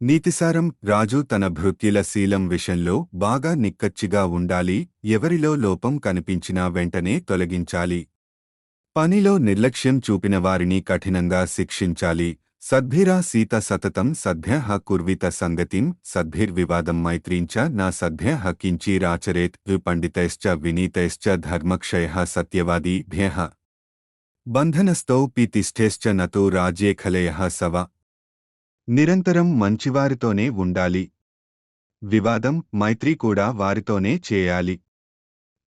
నీతిసారం రాజు తన భృత్యుల శీలం విషయంలో బాగా నిక్కచ్చిగా ఉండాలి ఎవరిలో లోపం కనిపించినా వెంటనే తొలగించాలి. పనిలో నిర్లక్ష్యం చూపిన వారిని కఠినంగా శిక్షించాలి. సద్భిరా సీత సతతం సభ్య కుర్విత సంగతిం సద్భిర్వివాదం మైత్రీంచ నా సద్భ్యః కించీరాచరేత్ విపండితైశ్చ వినీతైశ్చ ధర్మక్షయ సత్యవాదీభ్య బంధనస్థౌ పీతిష్ఠేశ్చ నతో రాజ్యేఖలయః సవ నిరంతరం మంచివారితోనే ఉండాలి. వివాదం మైత్రి కూడా వారితోనే చేయాలి.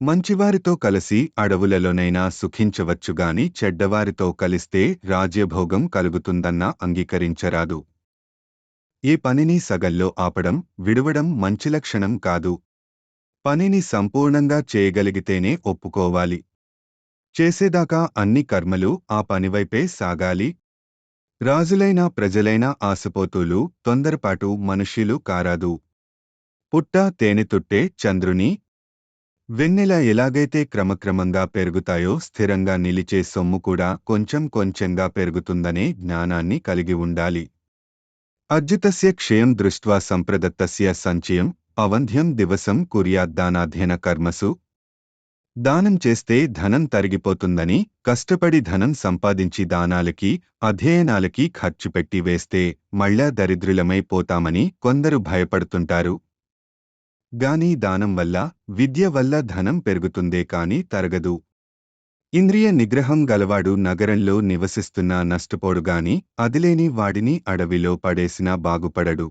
మంచివారితో కలిసి అడవులలోనైనా సుఖించవచ్చుగాని చెడ్డవారితో కలిస్తే రాజ్యభోగం కలుగుతుందన్నా అంగీకరించరాదు. ఏ పనిని సగల్లో ఆపడం విడవడం మంచి లక్షణం కాదు. పనిని సంపూర్ణంగా చేయగలిగితేనే ఒప్పుకోవాలి. చేసేదాకా అన్ని కర్మలు ఆ పనివైపే సాగాలి. రాజులైనా ప్రజలైనా ఆశపోతులు తొందరపాటు మనుష్యులు కారాదు. పుట్ట తేనెతుట్టే చంద్రుని. వెన్నెల ఎలాగైతే క్రమక్రమంగా పెరుగుతాయో స్థిరంగా నిలిచే సొమ్ము కూడా కొంచెం కొంచెంగా పెరుగుతుందనే జ్ఞానాన్ని కలిగి ఉండాలి. అర్జితస్య క్షయం దృష్ట్వా సంప్రదత్తస్య సంచయం అవంధ్యం దివసం కుర్యాద్దానాధ్యన కర్మసు దానం చేస్తే ధనం తరిగిపోతుందని కష్టపడి ధనం సంపాదించి దానాలకి అధ్యయనాలకి ఖర్చు పెట్టి వేస్తే మళ్ళా దరిద్రులమైపోతామని కొందరు భయపడుతుంటారు. గాని దానం వల్ల విద్య వల్ల ధనం పెరుగుతుందే కాని తరగదు. ఇంద్రియ నిగ్రహం గలవాడు నగరంలో నివసిస్తున్నా నష్టపోడుగాని అదిలేని వాడిని అడవిలో పడేసినా బాగుపడడు.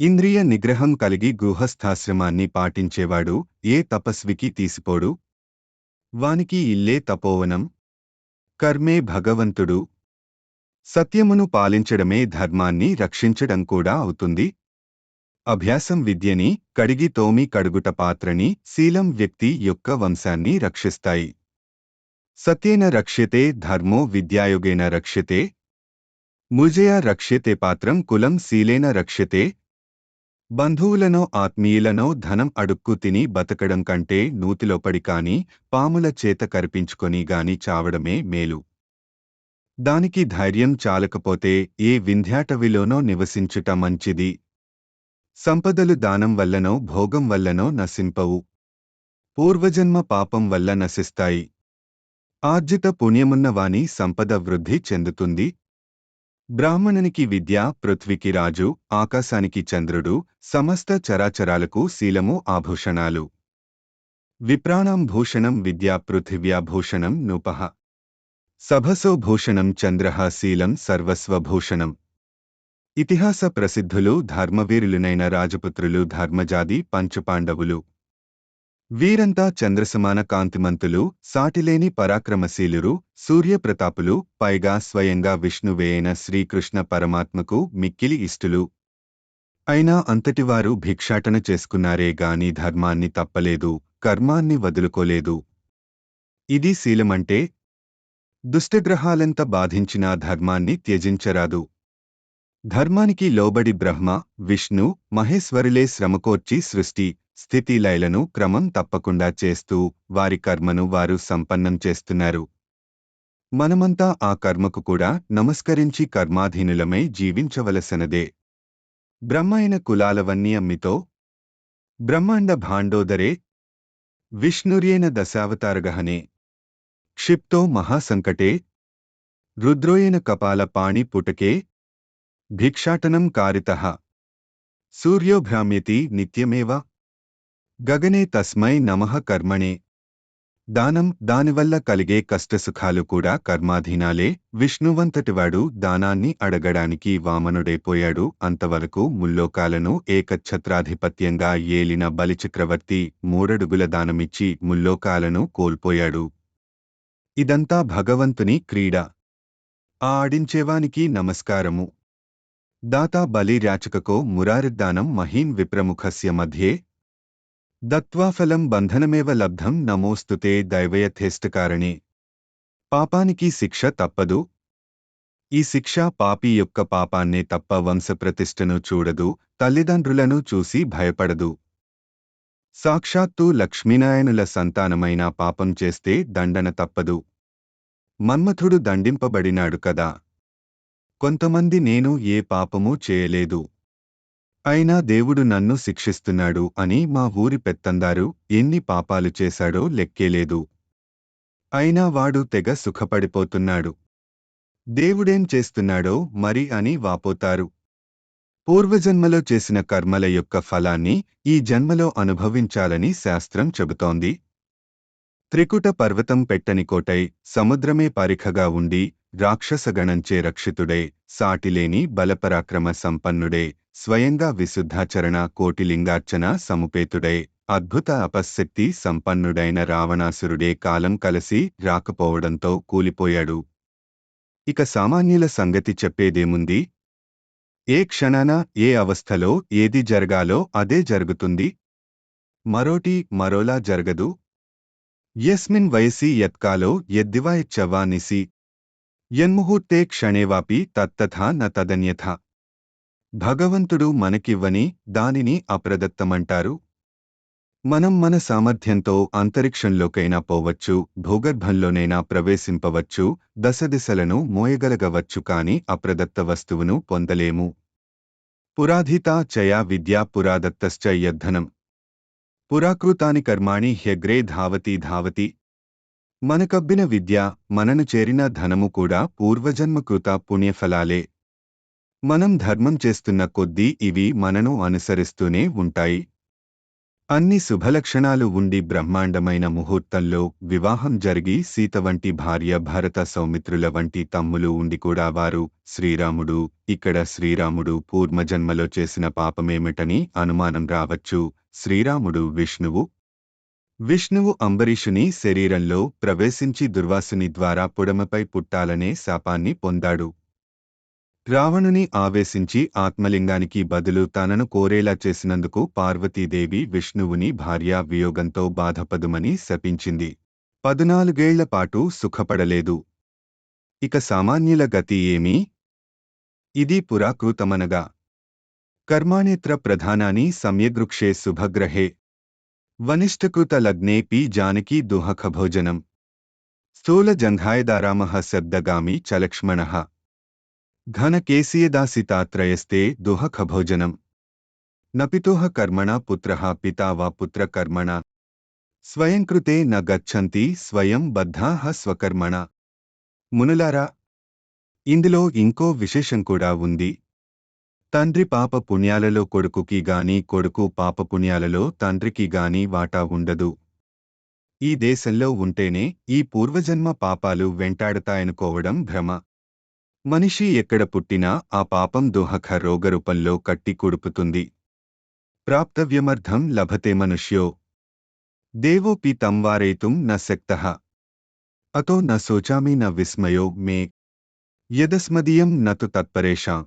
ఇంద్రియ నిగ్రహం కలిగి గృహస్థాశ్రమాన్ని పాటించేవాడు ఏ తపస్వికి తీసిపోడు? వానికి ఇల్లే తపోవనం. కర్మే భగవంతుడు. సత్యమును పాలించడమే ధర్మాన్ని రక్షించడం కూడా అవుతుంది. అభ్యాసం విద్యని కడిగి తోమి కడుగుట పాత్రని శీలం వ్యక్తి యొక్క వంశాన్ని రక్షిస్తాయి. సత్యేన రక్ష్యతే ధర్మో విద్యాయోగేన రక్ష్యతే. ముజయ రక్ష్యతే పాత్రం కులం శీలేన రక్ష్యతే. బంధువులనో ఆత్మీయులనో ధనం అడుక్కు తిని బతకడం కంటే నూతిలోపడి కాని పాముల చేత కరిపించుకొని గాని చావడమే మేలు. దానికి ధైర్యం చాలకపోతే ఏ వింధ్యాటవిలోనో నివసించుట మంచిది. సంపదలు దానం వల్లనో భోగం వల్లనో నశింపవు. పూర్వజన్మ పాపం వల్ల నశిస్తాయి. ఆర్జిత పుణ్యమున్నవాని సంపద వృద్ధి చెందుతుంది. బ్రాహ్మణునికి విద్య పృథ్వీకి రాజు ఆకాశానికి చంద్రుడు సమస్త చరాచరాలకు శీలము ఆభూషణాలు. విప్రాణం భూషణం విద్యా పృథివ్యా భూషణం నూపః. సభసో భూషణం చంద్రః శీలం సర్వస్వభూషణం. ఇతిహాస ప్రసిద్ధులు ధర్మవీరులునైన రాజపుత్రులు ధర్మజాది పంచపాండవులు. వీరంతా చంద్రసమాన కాంతిమంతులు సాటిలేని పరాక్రమశీలురు సూర్యప్రతాపులు పైగా స్వయంగా విష్ణువేయన శ్రీకృష్ణ పరమాత్మకు మిక్కిలి ఇష్టులు. అయినా అంతటివారు భిక్షాటన చేసుకున్నారే గాని ధర్మాన్ని తప్పలేదు కర్మాన్ని వదులుకోలేదు. ఇది శీలమంటే? దుష్టగ్రహాలెంత బాధించినా ధర్మాన్ని త్యజించరాదు. ధర్మానికి లోబడి బ్రహ్మ విష్ణు మహేశ్వరులే శ్రమకోర్చి సృష్టి. స్థితి లయలను క్రమం తప్పకుండా చేస్తూ వారి కర్మను వారు సంపన్నం చేస్తున్నారు. మనమంతా ఆ కర్మకు కూడా నమస్కరించి కర్మాధీనులమై జీవించవలసినదే. బ్రహ్మైన కులాలవన్నీ అమ్మితో బ్రహ్మాండ భాండోదరే విష్ణుర్యేన దశావతారగహనే క్షిప్తో మహాసంకటే రుద్రోయేన కపాల పాణి పుటకే భిక్షాటనం కారితః సూర్యోభ్రామ్యతి నిత్యమేవా నిత్యమేవ గగనే తస్మై నమః కర్మణే. దానం దానివల్ల కలిగే కష్టసుఖాలు కూడా కర్మాధీనాలే. విష్ణువంతటివాడు దానాన్ని అడగడానికి వామనుడైపోయాడు. అంతవరకు ముల్లోకాలను ఏకఛత్రాధిపత్యంగా ఏలిన బలిచక్రవర్తి మూడడుగుల దానమిచ్చి ముల్లోకాలను కోల్పోయాడు. ఇదంతా భగవంతుని క్రీడ. ఆ ఆడించేవానికి నమస్కారము. దాతా బలిరాచకకో మురారిద్దానం మహీన్ విప్రముఖస్య మధ్యే దత్వాఫలం బంధనమేవ లబ్ధం నమోస్తుతే దైవయథేష్టకారణే. పాపానికి శిక్ష తప్పదు. ఈ శిక్ష పాపి యొక్క పాపాన్నే తప్ప వంశప్రతిష్టను చూడదు తల్లిదండ్రులను చూసి భయపడదు. సాక్షాత్తు లక్ష్మీనారాయణుల సంతానమైన పాపం చేస్తే దండన తప్పదు. మన్మథుడు దండింపబడినాడు కదా. కొంతమంది నేను ఏ పాపమూ చేయలేదు. అయినా దేవుడు నన్ను శిక్షిస్తున్నాడు అని మా ఊరి పెత్తందారు ఎన్ని పాపాలు చేశాడో లెక్కేలేదు. అయినా వాడు తెగ సుఖపడిపోతున్నాడు. దేవుడేం చేస్తున్నాడో మరి అని వాపోతారు. పూర్వజన్మలో చేసిన కర్మల యొక్క ఫలాన్ని ఈ జన్మలో అనుభవించాలని శాస్త్రం చెబుతోంది. త్రికుట పర్వతం పెట్టని కోటై సముద్రమే పరిఖగా ఉండి రాక్షసగణంచే రక్షితుడే సాటిలేని బలపరాక్రమ సంపన్నుడే స్వయంగా విశుద్ధాచరణ కోటిలింగార్చన సముపేతుడై అద్భుత అపశక్తి సంపన్నుడైన రావణాసురుడే కాలం కలసి రాకపోవడంతో కూలిపోయాడు. ఇక సామాన్యుల సంగతి చెప్పేదేముంది? ఏ క్షణాన ఏ అవస్థలో ఏది జరగాలో అదే జరుగుతుంది. మరోటి మరోలా జరగదు. యస్మిన్ వయసి యత్కాలో యద్దివాయచ్చవా నిసి యన్ముహూర్తే క్షణేవాపి తత్తథా న తదన్యథ. భగవంతుడు మనకివ్వని దానిని అప్రదత్తమంటారు? మనం మన సామర్థ్యంతో అంతరిక్షంలోకైనా పోవచ్చు భూగర్భంలోనైనా ప్రవేశింపవచ్చు దశదిశలను మోయగలగవచ్చు కాని అప్రదత్త వస్తువును పొందలేము. పురాధితా చయా విద్యా పురాదత్తశ్చ యద్ధనం. పురాకృతాని కర్మాణి హ్యగ్రే ధావతి ధావతి. మనకబ్బిన విద్య మనను చేరిన ధనము కూడా పూర్వజన్మకృత పుణ్యఫలాలే. మనం ధర్మం చేస్తున్న కొద్దీ ఇవి మనను అనుసరిస్తూనే ఉంటాయి. అన్ని శుభలక్షణాలు ఉండి బ్రహ్మాండమైన ముహూర్తంలో వివాహం జరిగి సీత వంటి భార్య భరత సౌమిత్రుల వంటి తమ్ములు ఉండి కూడా వారు శ్రీరాముడు ఇక్కడ శ్రీరాముడు పూర్వజన్మలో చేసిన పాపమేమిటని అనుమానం రావచ్చు. శ్రీరాముడు విష్ణువు. విష్ణువు అంబరీషుని శరీరంలో ప్రవేశించి దుర్వాసుని ద్వారా పుడమపై పుట్టాలనే శాపాన్ని పొందాడు. రావణుని ఆవేశించి ఆత్మలింగానికి బదులు తనను కోరేలా చేసినందుకు పార్వతీదేవి విష్ణువుని భార్యా వియోగంతో బాధపదుమని శపించింది. పదునాలుగేళ్ళ పాటు సుఖపడలేదు. ఇక సామాన్యుల గతి ఏమీ? ఇది పురాకృతమనగా. కర్మాణేత్ర ప్రధానాని సమ్యగృక్షే శుభగ్రహే. వనిష్ఠకృత లగ్నేపి జానకీ దుహఖభోజనం స్థూలజంఘాయదారామ శబ్దగామి చలక్ష్మణః. ఘన ఘనకేశీయదాసితాత్రయస్తే దుహఖభోజనం. నపితోహ కర్మణ పుత్ర పితా వా పుత్రకర్మణ స్వయంకృతే న గచ్చంతి స్వయం బద్ధాహ స్వకర్మణ. మునులారా ఇందులో ఇంకో విశేషం కూడా ఉంది. తండ్రి పాప పుణ్యాలలో కొడుకుకి గాని కొడుకు పాప పుణ్యాలలో తండ్రికి గాని వాటా ఉండదు. ఈ దేశంలో ఉంటేనే ఈ పూర్వజన్మ పాపాలు వెంటాడతాయనుకోవడం భ్రమ. మనిషి ఎక్కడ పుట్టినా ఆ పాపం దోహక రోగరూపంలో కట్టి కుడుపుతుంది. ప్రాప్తవ్యమర్థం లభతే మనుష్యో. దేవోపి తం వారేతుం న శక్తః. అతో న శోచామి న విస్మయో మే. యదస్మదీయం నతు తత్పరేషాం.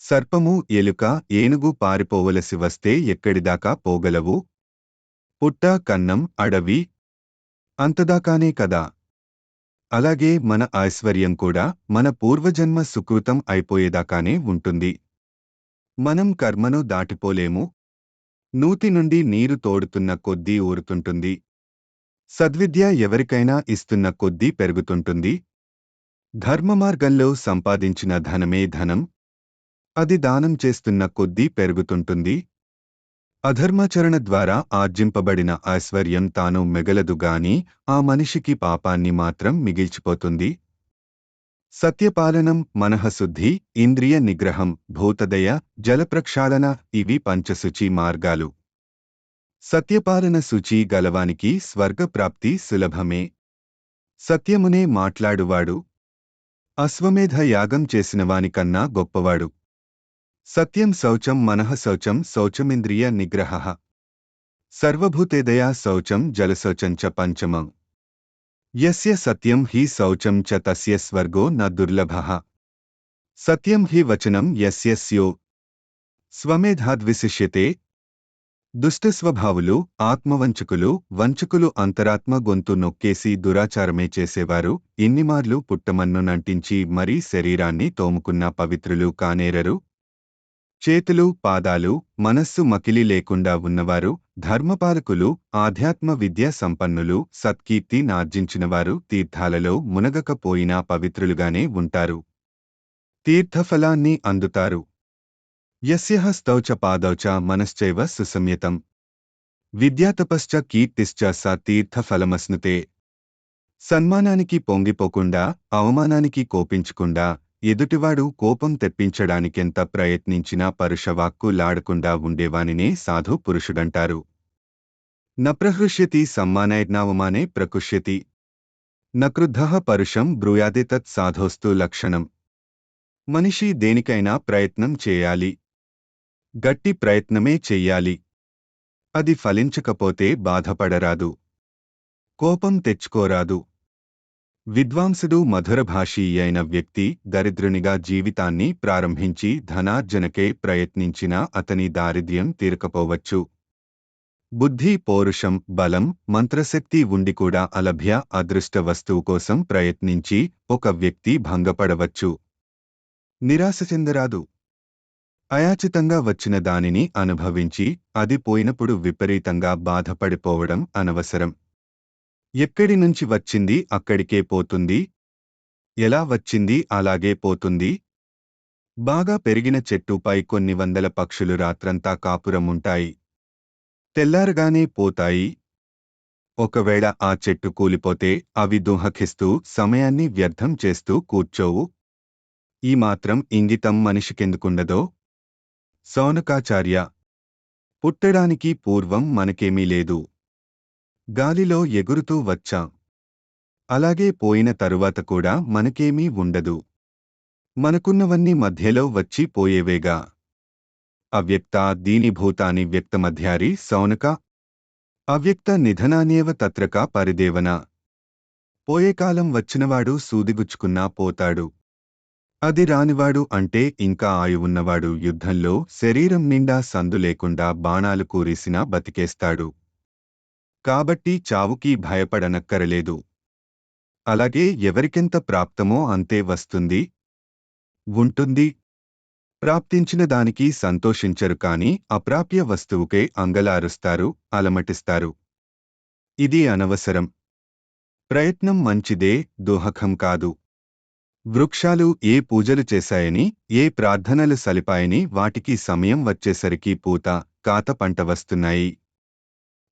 సర్పము ఎలుక ఏనుగు పారిపోవలసి వస్తే ఎక్కడిదాకా పోగలవు? పుట్ట కన్నం అడవి? అంతదాకానే కదా? అలాగే మన ఐశ్వర్యం కూడా మన పూర్వజన్మ సుకృతం అయిపోయేదాకానే ఉంటుంది. మనం కర్మను దాటిపోలేము. నూతి నుండి నీరు తోడుతున్న కొద్దీ ఊరుతుంటుంది. సద్విద్య ఎవరికైనా ఇస్తున్న కొద్దీ పెరుగుతుంటుంది. ధర్మమార్గంలో సంపాదించిన ధనమే ధనం. అది దానం చేస్తున్న కొద్దీ పెరుగుతుంటుంది. అధర్మాచరణ ద్వారా ఆర్జింపబడిన ఐశ్వర్యం తాను మిగలదుగాని ఆ మనిషికి పాపాన్ని మాత్రం మిగిల్చిపోతుంది. సత్యపాలనం మనహశుద్ధి ఇంద్రియ నిగ్రహం భూతదయ జలప్రక్షాళన ఇవి పంచశుచి మార్గాలు. సత్యపాలన శుచి గలవానికి స్వర్గప్రాప్తి సులభమే. సత్యమునే మాట్లాడువాడు. అశ్వమేధ యాగం చేసినవానికన్నా గొప్పవాడు. సత్యం శౌచం మనః శౌచం శౌచమింద్రియ నిగ్రహ. సర్వభూతేదయా శౌచం జలశౌచం చ పంచమం. యస్య సత్యం హి శౌచం చ తస్య స్వర్గో న దుర్లభః. సత్యం హి వచనం యస్య స్యో. స్వమేధాద్విశిష్యతే. దుష్టస్వభావులు ఆత్మవంచకులు వంచకులు అంతరాత్మ గొంతు నొక్కేసి దురాచారమే చేసేవారు ఇన్నిమార్లు పుట్టమన్ను నంటించి మరీ శరీరాన్ని తోముకున్న పవిత్రులు కానేరరు. చేతులు పాదాలు మనస్సు మకిలి లేకుండా ఉన్నవారు ధర్మపాలకులు ఆధ్యాత్మ విద్యా సంపన్నులు సత్కీర్తి నార్జించినవారు తీర్థాలలో మునగకపోయినా పవిత్రులుగానే ఉంటారు. తీర్థఫలాన్ని అందుతారు. యస్య పాదౌచ చ మనశ్చైవ సుసంయతం విద్యాతపశ్చ కీర్తిశ్చ స తీర్థఫలమస్నుతే. సన్మానానికి పొంగిపోకుండా అవమానానికి కోపించకుండా ఎదుటివాడు కోపం తెప్పించడానికెంత ప్రయత్నించినా పరుషవాక్కు లాడకుండా ఉండేవానినే సాధు పురుషుడంటారు. నప్రహృష్యతి సమ్మానైర్నావమానే ప్రకృష్యతి. నకృద్ధ పరుషం బ్రూయాదితత్ సాధోస్తు లక్షణం. మనిషి దేనికైనా ప్రయత్నం చేయాలి. గట్టి ప్రయత్నమే చెయ్యాలి. అది ఫలించకపోతే బాధపడరాదు. కోపం తెచ్చుకోరాదు. విద్వాంసుడు మధురభాషీ అయిన వ్యక్తి దరిద్రునిగా జీవితాన్ని ప్రారంభించి ధనార్జనకే ప్రయత్నించినా అతని దారిద్ర్యం తీరకపోవచ్చు. బుద్ధి పౌరుషం బలం మంత్రశక్తి ఉండి కూడా అలభ్య అదృష్ట వస్తువు కోసం ప్రయత్నించి ఒక వ్యక్తి భంగపడవచ్చు. నిరాశ చెందరాదు. అయాచితంగా వచ్చిన దానిని అనుభవించి అది పోయినప్పుడు విపరీతంగా బాధపడిపోవడం అనవసరం. ఎక్కడి నుంచి వచ్చింది? అక్కడికే పోతుంది. ఎలా వచ్చింది? అలాగే పోతుంది. బాగా పెరిగిన చెట్టుపై కొన్ని వందల పక్షులు రాత్రంతా కాపురముంటాయి. తెల్లారగానే పోతాయి. ఒకవేళ ఆ చెట్టు కూలిపోతే అవి దుహకిస్తూ సమయాన్ని వ్యర్థం చేస్తూ కూర్చోవు. ఈ మాత్రం ఇంగితం మనిషికెందుకుండదో? సౌనకాచార్య. పుట్టడానికి పూర్వం మనకేమీ లేదు. గాలిలో ఎగురుతూ వచ్చాం. అలాగే పోయిన తరువాత కూడా మనకేమీ ఉండదు. మనకున్నవన్నీ మధ్యలో వచ్చి పోయేవేగా. అవ్యక్త దీనిభూతాని వ్యక్తమధ్యారి సౌనక. అవ్యక్త నిధనానేవ తత్రక పరిదేవన. పోయేకాలం వచ్చినవాడు సూదిగుచ్చుకున్నా పోతాడు. అది రానివాడు అంటే ఇంకా ఆయువున్నవాడు యుద్ధంలో శరీరం నిండా సందు లేకుండా బాణాలు కూరేసినా బతికేస్తాడు. కాబట్టి చావుకి భయపడనక్కరలేదు. అలాగే ఎవరికెంత ప్రాప్తమో అంతే వస్తుంది. ఉంటుంది. ప్రాప్తించిన దానికి సంతోషించరు కాని అప్రాప్య వస్తువుకే అంగలారుస్తారు అలమటిస్తారు. ఇది అనవసరం. ప్రయత్నం మంచిదే దోహకం కాదు. వృక్షాలు ఏ పూజలు చేశాయని ఏ ప్రార్థనలు సలిపాయని వాటికి సమయం వచ్చేసరికి పూత కాత పంట వస్తున్నాయి.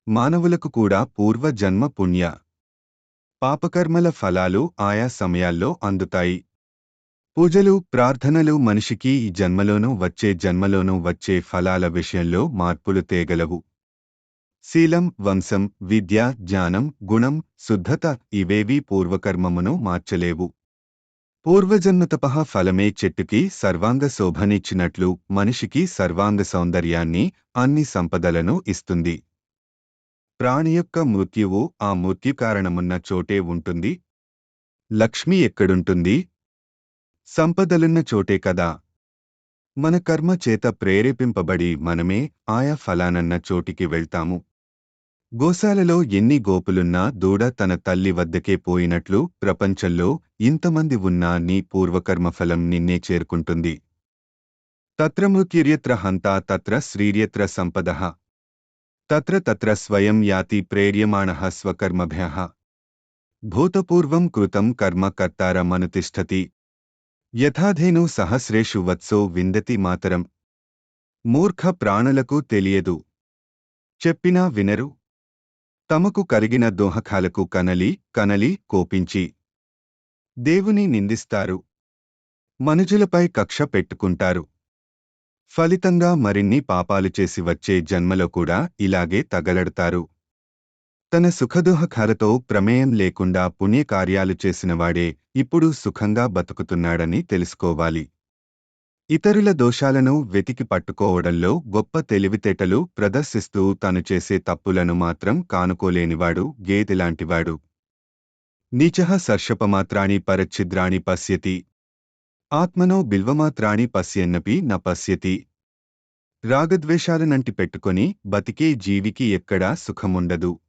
మానవులకు కూడా పూర్వ జన్మ పుణ్య. పాపకర్మల ఫలాలు ఆయా సమయాల్లో అందుతాయి. పూజలు ప్రార్థనలు మనిషికి ఈ జన్మలోనూ వచ్చే జన్మలోనూ వచ్చే ఫలాల విషయంలో మార్పులు తేగలవు. శీలం వంశం విద్య జ్ఞానం గుణం శుద్ధత ఇవేవీ పూర్వకర్మమును మార్చలేవు. పూర్వజన్మతపహ ఫలమే చెట్టుకి సర్వాంగ శోభనిచ్చినట్లు మనిషికి సర్వాంగ సౌందర్యాన్ని అన్ని సంపదలను ఇస్తుంది. ప్రాణి యొక్క మృత్యువు ఆ మృత్యు కారణమున్న చోటే ఉంటుంది. లక్ష్మి ఎక్కడుంటుంది? సంపదలున్న చోటే కదా. మన కర్మ చేత ప్రేరేపింపబడి మనమే ఆయా ఫలానన్న చోటికి వెళ్తాము. గోశాలలో ఎన్ని గోపులున్నా దూడ తన తల్లి వద్దకే పోయినట్లు ప్రపంచంలో ఇంతమంది ఉన్నా నీ పూర్వకర్మఫలం నిన్నే చేరుకుంటుంది. తత్రమృత్యర్యత్ర హంతా తత్ర శ్రీర్యత్ర సంపదః. తత్ర తత్ర స్వయం యాతి ప్రేర్యమాణః స్వకర్మభ్యః. భూతపూర్వం కృతం కర్మ కర్తారమనుతిష్టతి యథాధేను సహస్రేషు వత్సో విందతి మాతరం. మూర్ఖ ప్రాణులకు తెలియదు. చెప్పినా వినరు. తమకు కరిగిన దోహకాలకు కనలి కనలి కోపించి. దేవుని నిందిస్తారు. మనుజులపై కక్ష పెట్టుకుంటారు. ఫలితంగా మరిన్ని పాపాలు చేసి వచ్చే జన్మలో కూడా ఇలాగే తగలడతారు. తన సుఖదుహకాలతో ప్రమేయం లేకుండా పుణ్యకార్యాలు చేసినవాడే ఇప్పుడు సుఖంగా బతుకుతున్నాడని తెలుసుకోవాలి. ఇతరుల దోషాలను వెతికి పట్టుకోవడంలో గొప్ప తెలివితేటలు ప్రదర్శిస్తూ తను చేసే తప్పులను మాత్రం కానుకోలేనివాడు గేదెలాంటివాడు నీచః సర్షపమాత్రాణి పరచ్ఛిద్రాణి పశ్యతి ఆత్మనో బిల్వమాత్రాణి పశ్యన్నపి న పశ్యతి. రాగద్వేషాలనంటి పెట్టుకొని బతికే జీవికి ఎక్కడా సుఖముండదు.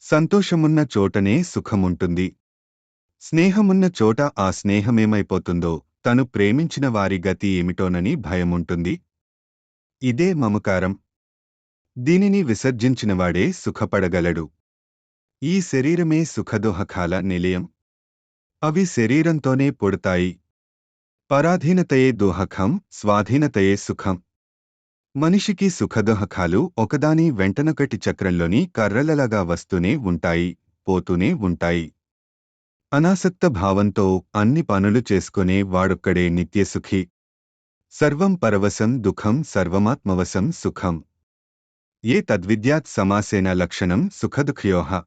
సంతోషమున్న చోటనే సుఖముంటుంది. స్నేహమున్న చోట ఆ స్నేహమేమైపోతుందో తను ప్రేమించిన వారి గతి ఏమిటోనని భయముంటుంది. ఇదే మమకారం. దీనిని విసర్జించినవాడే సుఖపడగలడు. ఈ శరీరమే సుఖదోహకాల నిలయం. అవి శరీరంతోనే పుడతాయి. పరాధీనతయే దోహకం స్వాధీనతయే సుఖం. మనిషికి సుఖదోహకాలు ఒకదాని వెంటనొకటి చక్రంలోని కర్రలలాగా వస్తూనే ఉంటాయి పోతూనే ఉంటాయి. అనాసక్త భావంతో అన్ని పనులు చేసుకునే వాడొక్కడే నిత్యసుఖి. సర్వం పరవశం దుఃఖం సర్వమాత్మవశం సుఖం. ఏ తద్విద్యాత్ సమాసేన లక్షణం సుఖదుఖయోహ.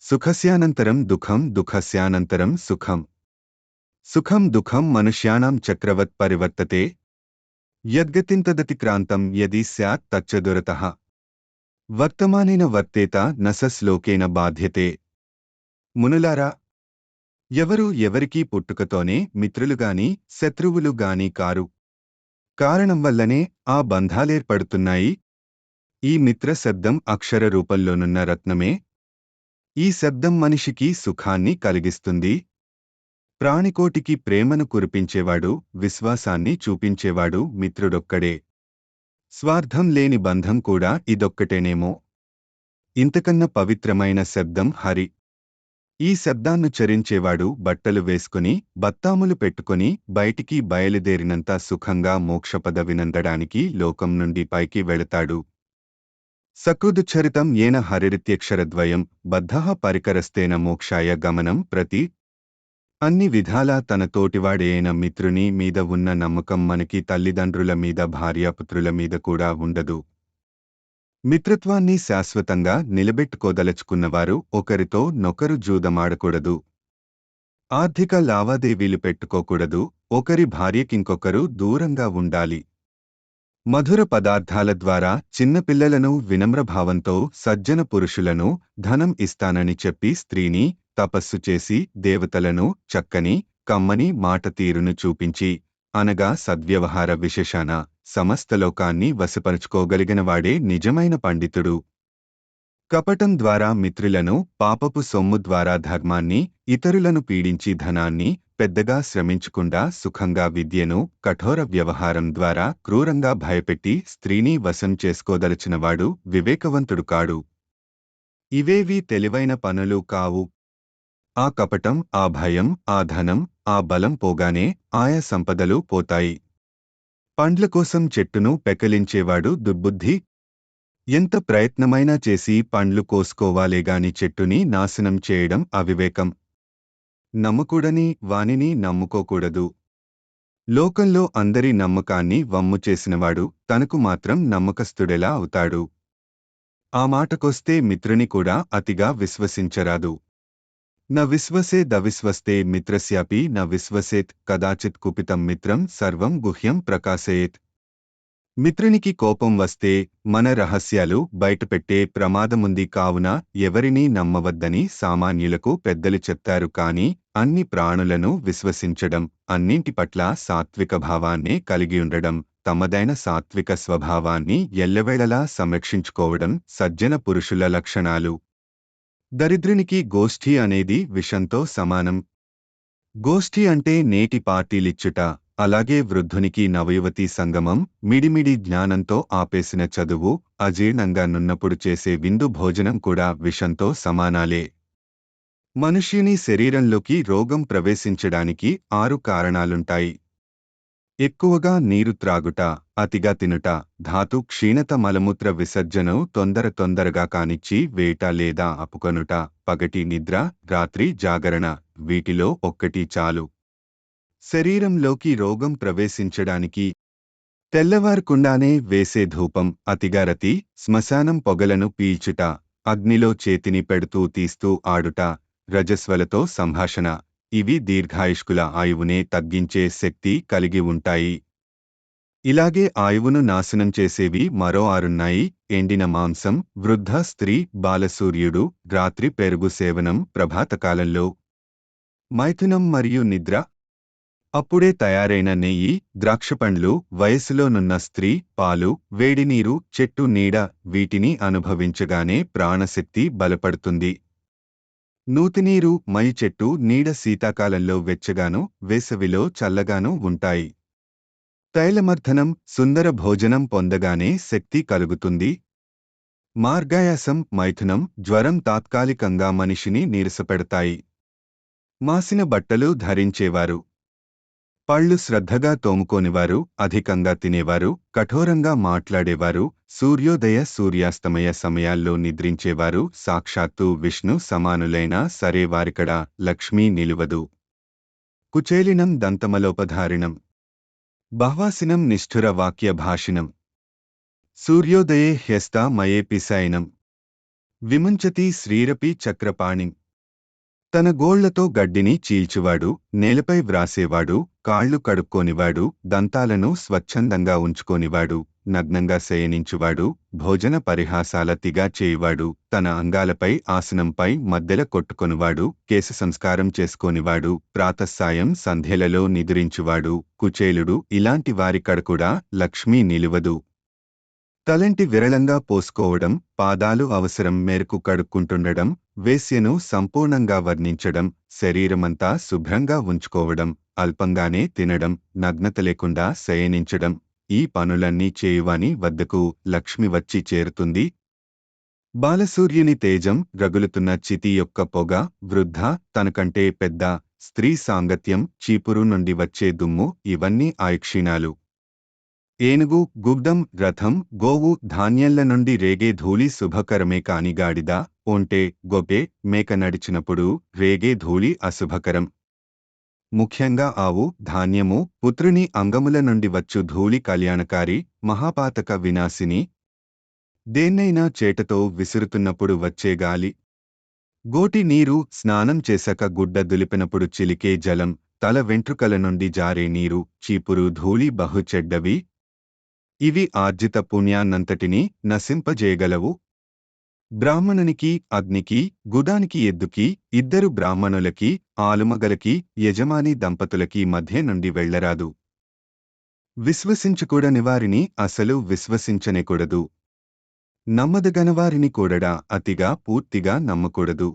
సుఖస్యానంతరం దుఃఖం దుఃఖస్యానంతరం సుఖం. సుఖం దుఃఖం మనుష్యాణం చక్రవత్ పరివర్తతే యద్గతింతదతిక్రాంతం యది స్యాత్ తచ్చదురతః. వర్తమానేన వర్తేత నసశ్లోకేన బాధ్యతే. మునులారా ఎవరు ఎవరికీ పుట్టుకతోనే మిత్రులుగాని శత్రువులు గాని కారు. కారణం వల్లనే ఆ బంధాలేర్పడుతున్నాయి. ఈ మిత్ర శబ్దం అక్షర రూపంలోనున్న రత్నమే. ఈ శబ్దం మనిషికి సుఖాన్ని కలిగిస్తుంది. ప్రాణికోటికి ప్రేమను కురిపించేవాడు విశ్వాసాన్ని చూపించేవాడు మిత్రుడొక్కడే. స్వార్థం లేని బంధం కూడా ఇదొక్కటేనేమో. ఇంతకన్న పవిత్రమైన శబ్దం హరి. ఈ శబ్దాన్ని చరించేవాడు బట్టలు వేసుకుని బత్తాములు పెట్టుకుని బయటికి బయలుదేరినంత సుఖంగా మోక్షపదవినందడానికి లోకం నుండి పైకి వెళతాడు. సకృదుచరితం ఏన హరిరిత్యక్షరద్వయం బద్ధ పరికరస్తేన మోక్షాయ గమనం ప్రతి అన్ని విధాలా తన తోటివాడేన మిత్రుని మీద ఉన్న నమ్మకం మనకి తల్లిదండ్రుల మీద భార్యాపుత్రుల మీద కూడా ఉండదు. మిత్రత్వాన్ని శాశ్వతంగా నిలబెట్టుకోదలచుకున్నవారు ఒకరితో నొకరు జూదమాడకూడదు. ఆర్థిక లావాదేవీలు పెట్టుకోకూడదు ఒకరి భార్యకింకొకరు దూరంగా ఉండాలి. మధుర పదార్థాల ద్వారా చిన్నపిల్లలను వినమ్రభావంతో సజ్జన పురుషులను ధనం ఇస్తానని చెప్పి స్త్రీని తపస్సు చేసి దేవతలను చక్కని కమ్మని మాట తీరును చూపించి అనగా సద్వ్యవహార విశేషాన సమస్త లోకాన్ని వశపరుచుకోగలిగినవాడే నిజమైన పండితుడు. కపటం ద్వారా మిత్రులను పాపపు సొమ్ము ద్వారా ధర్మాన్ని ఇతరులను పీడించి ధనాన్ని పెద్దగా శ్రమించకుండా సుఖంగా విద్యను కఠోర వ్యవహారం ద్వారా క్రూరంగా భయపెట్టి స్త్రీని వశం చేసుకోదలచినవాడు వివేకవంతుడు కాడు. ఇవేవి తెలివైన పనులు కావు. ఆ కపటం ఆ భయం ఆ ధనం ఆ బలం పోగానే ఆయా సంపదలు పోతాయి. పండ్ల కోసం చెట్టును పెకలించేవాడు దుర్బుద్ధి. ఎంత ప్రయత్నమైనా చేసి పండ్లు కోసుకోవాలేగాని చెట్టుని నాశనం చేయడం అవివేకం. నమ్మకూడని వానిని నమ్ముకోకూడదు. లోకంలో అందరి నమ్మకాన్ని వమ్ము చేసినవాడు తనకు మాత్రం నమ్మకస్తుడెలా అవుతాడు. ఆ మాటకొస్తే మిత్రుని కూడా అతిగా విశ్వసించరాదు. న విశ్వసే దవిశ్వస్తే మిత్రస్యాపి న విశ్వసేత్ కదాచిత్ కుపితం మిత్రం సర్వం గుహ్యం ప్రకాశయేత్. మిత్రునికి కోపం వస్తే మన రహస్యాలు బయటపెట్టే ప్రమాదముంది కావున ఎవరినీ నమ్మవద్దని సామాన్యులకు పెద్దలు చెప్తారు కాని అన్ని ప్రాణులను విశ్వసించడం అన్నింటి పట్ల సాత్విక భావాన్నే కలిగి ఉండడం తమదైన సాత్విక స్వభావాన్ని ఎల్లవేళలా సంరక్షించుకోవడం సజ్జన పురుషుల లక్షణాలు. దరిద్రునికి గోష్ఠి అనేది విషంతో సమానం. గోష్ఠి అంటే నేటి పార్టీలిచ్చుట అలాగే వృద్ధునికి నవయువతి సంగమం మిడిమిడి జ్ఞానంతో ఆపేసిన చదువు అజీర్ణంగా నున్నప్పుడు చేసే విందు భోజనం కూడా విషంతో సమానాలే. మనుష్యుని శరీరంలోకి రోగం ప్రవేశించడానికి ఆరు కారణాలుంటాయి. ఎక్కువగా నీరు త్రాగుట అతిగా తినుట ధాతు క్షీణత మలమూత్ర విసర్జనం తొందర తొందరగా కానిచ్చి వేట లేదా అపుకొనుట పగటి నిద్ర రాత్రి జాగరణ వీటిలో ఒక్కటి చాలు. శరీరంలోకి రోగం ప్రవేశించడానికి తెల్లవారకుండానే వేసే ధూపం అతిగారతి శ్మశానం పొగలను పీల్చుట అగ్నిలో చేతిని పెడుతూ తీస్తూ ఆడుట రజస్వలతో సంభాషణ. ఇవి దీర్ఘాయుష్కుల ఆయువునే తగ్గించే శక్తి కలిగి ఉంటాయి. ఇలాగే ఆయువును నాశనం చేసేవి మరో ఆరున్నాయి. ఎండిన మాంసం వృద్ధ స్త్రీ బాలసూర్యుడు రాత్రి పెరుగు సేవనం ప్రభాతకాలంలో మైథునం మరియు నిద్ర. అప్పుడే తయారైన నెయ్యి ద్రాక్షపండ్లు వయసులోనున్న స్త్రీ పాలు వేడినీరు చెట్టు నీడ వీటిని అనుభవించగానే ప్రాణశక్తి బలపడుతుంది. నూతినీరు మై చెట్టు నీడ శీతాకాలంలో వెచ్చగాను వేసవిలో చల్లగాను ఉంటాయి. తైలమర్ధనం సుందర భోజనం పొందగానే శక్తి కలుగుతుంది. మార్గాయాసం మైథునం జ్వరం తాత్కాలికంగా మనిషిని నీరసపెడతాయి. మాసిన బట్టలు ధరించేవారు. పళ్ళు శ్రద్ధగా తోముకోనివారు అధికంగా తినేవారు కఠోరంగా మాట్లాడేవారు సూర్యోదయ సూర్యాస్తమయ సమయాల్లో నిద్రించేవారు సాక్షాత్తు విష్ణు సమానులైనా సరే వారికడ లక్ష్మీ నిలువదు. కుచేలినం దంతమలోపధారిణం. బహ్వాసినం నిష్ఠుర వాక్య భాషిణం సూర్యోదయే హ్యస్త మయేపిసైనం విముంచతి శ్రీరపి చక్రపాణిం. తన గోళ్ళతో గడ్డిని చీల్చువాడు నేలపై వ్రాసేవాడు కాళ్ళు కడుక్కోనివాడు దంతాలను స్వచ్ఛందంగా ఉంచుకోనివాడు. నగ్నంగా శయనించువాడు భోజన పరిహాసాల తిగా చేయువాడు తన అంగాలపై ఆసనంపై మద్దెల కొట్టుకొనివాడు కేశ సంస్కారం చేసుకోనివాడు ప్రాతస్సాయం సంధ్యలలో నిద్రించువాడు కుచేలుడు ఇలాంటి వారికడకూడా లక్ష్మీ నిలువదు. తలంటి విరళంగా పోసుకోవడం పాదాలు అవసరం మేరకు కడుక్కుంటుండడం వేశ్యను సంపూర్ణంగా వర్ణించడం శరీరమంతా శుభ్రంగా ఉంచుకోవడం అల్పంగానే తినడం నగ్నత లేకుండా శయనించడం. ఈ పనులన్నీ చేయువాని వద్దకు లక్ష్మి వచ్చి చేరుతుంది. బాలసూర్యుని తేజం రగులుతున్న చితి యొక్క పొగ వృద్ధ తనకంటే పెద్ద స్త్రీ సాంగత్యం చీపురు నుండి వచ్చే దుమ్ము ఇవన్నీ ఆయక్షీణాలు. ఏనుగు గుగ్ధం రథం గోవు ధాన్యంల నుండి రేగే ధూళి శుభకరమే కాని గాడిద ఒంటె గొబ్బె మేక నడిచినప్పుడు రేగే ధూళి అశుభకరం. ముఖ్యంగా ఆవు ధాన్యము పుత్రుని అంగముల నుండి వచ్చు ధూళి కళ్యాణకారి మహాపాతక వినాశిని. దేన్నైనా చేటతో విసురుతున్నప్పుడు వచ్చే గాలి. గోటి నీరు స్నానం చేశాక గుడ్డ దులిపినప్పుడు చిలికే జలం తల వెంట్రుకల నుండి జారే నీరు చీపురు ధూళి బహు చెడ్డవి. ఇవి ఆర్జిత పుణ్యాన్నంతటినీ నశింపజేయగలవు. బ్రాహ్మణునికి అగ్నికి గుదానికి ఎద్దుకి ఇద్దరు బ్రాహ్మణులకి ఆలుమగలకి యజమాని దంపతులకి మధ్య నుండి వెళ్ళరాదు విశ్వసించకూడని వారిని అసలు విశ్వసించనేకూడదు. నమ్మదగనవారిని కూడడా అతిగా పూర్తిగా నమ్మకూడదు.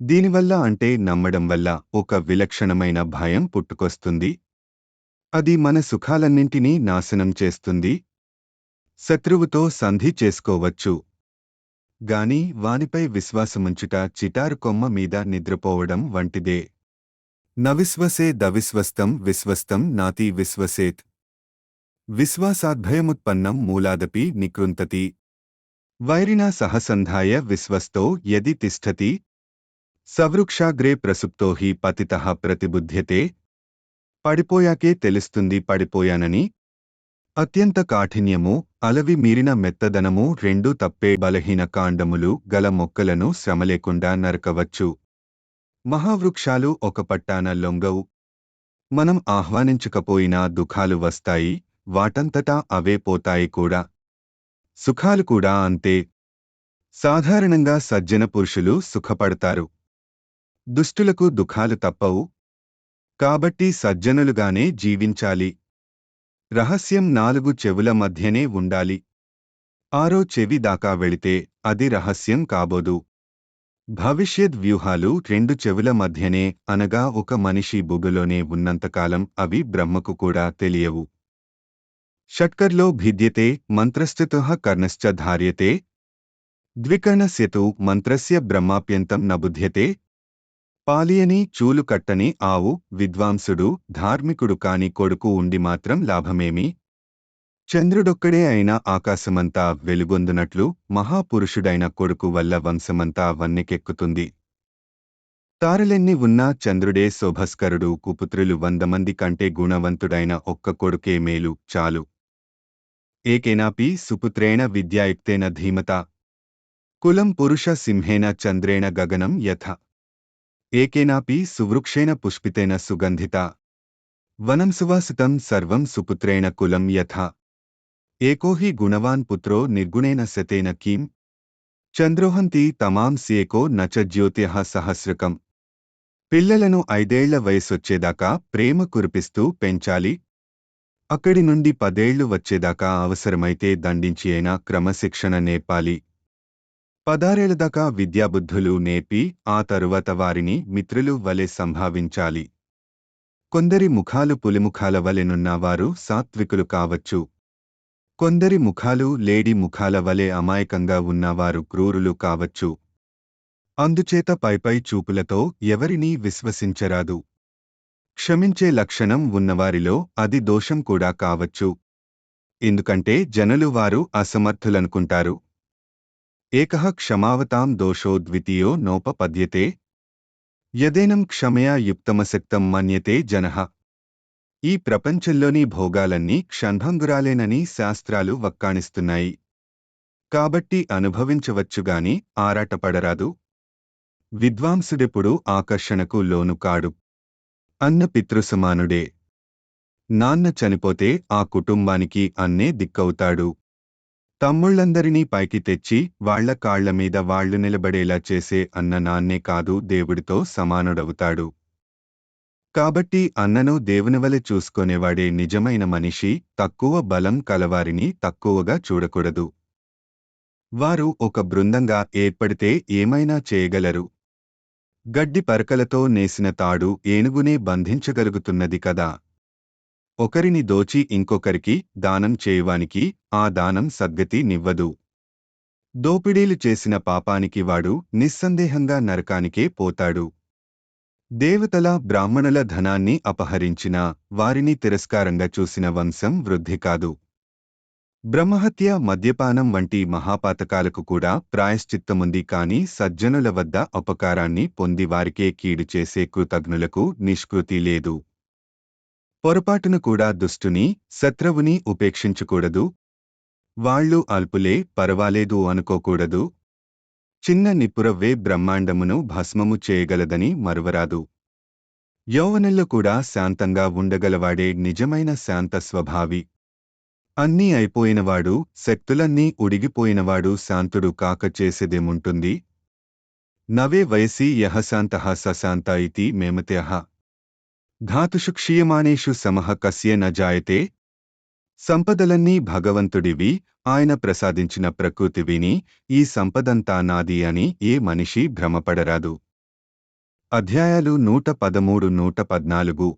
దీనివల్ల అంటే నమ్మడం వల్ల ఒక విలక్షణమైన భయం పుట్టుకొస్తుంది. అది మన సుఖాలన్నింటినీ నాశనం చేస్తుంది. శత్రువుతో సంధి చేసుకోవచ్చు. గాని వానిపై విశ్వాసముంచుట చిటారు కొమ్మ మీద నిద్రపోవడం వంటిదే. నవిశ్వసే దవిశ్వస్తం విశ్వస్తం నాతి విశ్వసేత్. విశ్వాసాద్భయముత్పన్నం మూలాదపి నికృంతతి. వైరినా సహసంధాయ విశ్వస్తో యది తిష్టతి. సవృక్షాగ్రే ప్రసుప్తో హి పతితః ప్రతిబుధ్యతే. పడిపోయాకే తెలుస్తుంది పడిపోయానని అత్యంత కాఠిన్యము అలవి మీరిన మెత్తదనము రెండు తప్పే బలహీన కాండములు గల మొక్కలను శ్రమలేకుండా నరకవచ్చు. మహావృక్షాలు ఒక పట్టాన లొంగవు. మనం ఆహ్వానించకపోయినా దుఃఖాలు వస్తాయి వాటంతటా అవే పోతాయి కూడా. సుఖాలు కూడా అంతే. సాధారణంగా సజ్జన పురుషులు సుఖపడతారు. దుష్టులకు దుఃఖాలు తప్పవు. కాబట్టి సజ్జనులుగానే జీవించాలి. రహస్యం నాలుగు చెవుల మధ్యనే ఉండాలి. ఆరో చెవి దాకా వెళితే అది రహస్యం కాబోదు. భవిష్యద్ వ్యూహాలు రెండు చెవుల మధ్యనే అనగా ఒక మనిషి బుగులోనే ఉన్నంతకాలం అవి బ్రహ్మకు కూడా తెలియవు. షట్కర్లో భిద్యతే మంత్రస్థిత కర్ణశ్చ ధార్యతే. ద్వికర్ణస్యతు మంత్రస్య బ్రహ్మాప్యంతం నబుధ్యతే. పాలియని చూలు కట్టని ఆవు విద్వాంసుడు ధార్మికుడు కాని కొడుకు ఉండి మాత్రం లాభమేమి? చంద్రుడొక్కడే అయిన ఆకాశమంతా వెలుగొందునట్లు మహాపురుషుడైన కొడుకు వల్ల వంశమంతా వన్నెకెక్కుతుంది. తారలెన్ని ఉన్నా చంద్రుడే శోభస్కరుడు కుపుత్రులు వంద మంది కంటే గుణవంతుడైన ఒక్క కొడుకే మేలు చాలు. ఏకేనాపి సుపుత్రేణ విద్యాయుక్తేన ధీమత? కులం పురుష సింహేన చంద్రేణ గగనం యథ. ఏకేనాపి సువృక్షేణ పుష్పితేన సుగంధిత. వనం సువాసితం సర్వం సుపుత్రేణ కులం యథా. ఏకో హి గుణవాన్ పుత్రో నిర్గుణేన శతేన కీం. చంద్రోహంతి తమాంస్యేకో నచ జ్యోతిః సహస్రకం. పిల్లలను ఐదేళ్ళ వయసొచ్చేదాకా ప్రేమ కురిపిస్తూ పెంచాలి. అక్కడి నుండి పదేళ్ళు వచ్చేదాకా అవసరమైతే దండించి అయినా క్రమశిక్షణ పదారేళ్ళ దాకా విద్యాబుద్ధులు నేర్పి ఆ తరువాత వారిని మిత్రులు వలె సంభావించాలి. కొందరి ముఖాలు పులిముఖాల వలెనున్న వారు సాత్వికులు కావచ్చు. కొందరి ముఖాలు లేడి ముఖాల వలె అమాయకంగా ఉన్నవారు క్రూరులు కావచ్చు. అందుచేత పైపై చూపులతో ఎవరినీ విశ్వసించరాదు. క్షమించే లక్షణం ఉన్నవారిలో అది దోషం కూడా కావచ్చు. ఎందుకంటే జనులు వారు అసమర్థులనుకుంటారు. ఏకః క్షమావతాం దోషో ద్వితీయో నోపపద్యతే? యదేనం క్షమయా యుక్తమసక్తం మన్యతే జనః. ఈ ప్రపంచంలోని భోగాలన్నీ క్షణభంగురాలేనని శాస్త్రాలు వక్కాణిస్తున్నాయి. కాబట్టి అనుభవించవచ్చుగాని ఆరాటపడరాదు. విద్వాంసుడెప్పుడు ఆకర్షణకు లోను కాడు. అన్న పితృసమానుడే. నాన్న చనిపోతే ఆ కుటుంబానికి అన్నే దిక్కవుతాడు. తమ్ముళ్ళందరినీ పైకి తెచ్చి వాళ్ళ కాళ్ళ మీద వాళ్ళు నిలబడేలా చేసే అన్న నాన్నే కాదు దేవుడితో సమానుడవుతాడు. కాబట్టి అన్నను దేవునివలె చూసుకొనేవాడే నిజమైన మనిషి తక్కువ బలం కలవారిని తక్కువగా చూడకూడదు. వారు ఒక బృందంగా ఏర్పడితే ఏమైనా చేయగలరు. గడ్డి పరకలతో నేసిన తాడు ఏనుగునే బంధించగలుగుతున్నది కదా. ఒకరిని దోచి ఇంకొకరికి దానం చేయువానికి ఆ దానం సద్గతి నివ్వదు. దోపిడీలు చేసిన పాపానికి వాడు నిస్సందేహంగా నరకానికే పోతాడు. దేవతల బ్రాహ్మణుల ధనాన్ని అపహరించిన వారిని తిరస్కారంగా చూసిన వంశం వృద్ధి కాదు. బ్రహ్మహత్య మద్యపానం వంటి మహాపాతకాలకు కూడా ప్రాయశ్చిత్తముంది కాని సజ్జనుల వద్ద అపకారాన్ని పొంది వారికే కీడు చేసే కృతజ్ఞులకు నిష్కృతి లేదు. పొరపాటును కూడా దుష్టుని శత్రువుని ఉపేక్షించకూడదు. వాళ్ళు అల్పులే పరవాలేదు అనుకోకూడదు. చిన్న నిపురవ్వే బ్రహ్మాండమును భస్మము చేయగలదని మరువరాదు. యౌవనంలో కూడా శాంతంగా ఉండగలవాడే నిజమైన శాంత స్వభావి. అన్నీ అయిపోయినవాడు శక్తులన్నీ ఉడిగిపోయినవాడు శాంతుడు కాక చేసేదేముంటుంది? నవే వయసి యహశాంత సశాంత ఇతి మేమతేహ. ధాతుషు క్షీయమానేషు సమహ కస్య నజాయతే సంపదలన్నీ భగవంతుడివి ఆయన ప్రసాదించిన ప్రకృతివిని ఈ సంపదంతా నాది అని ఏ మనిషి భ్రమపడరాదు. అధ్యాయాలు నూట పదమూడు నూట పద్నాలుగు.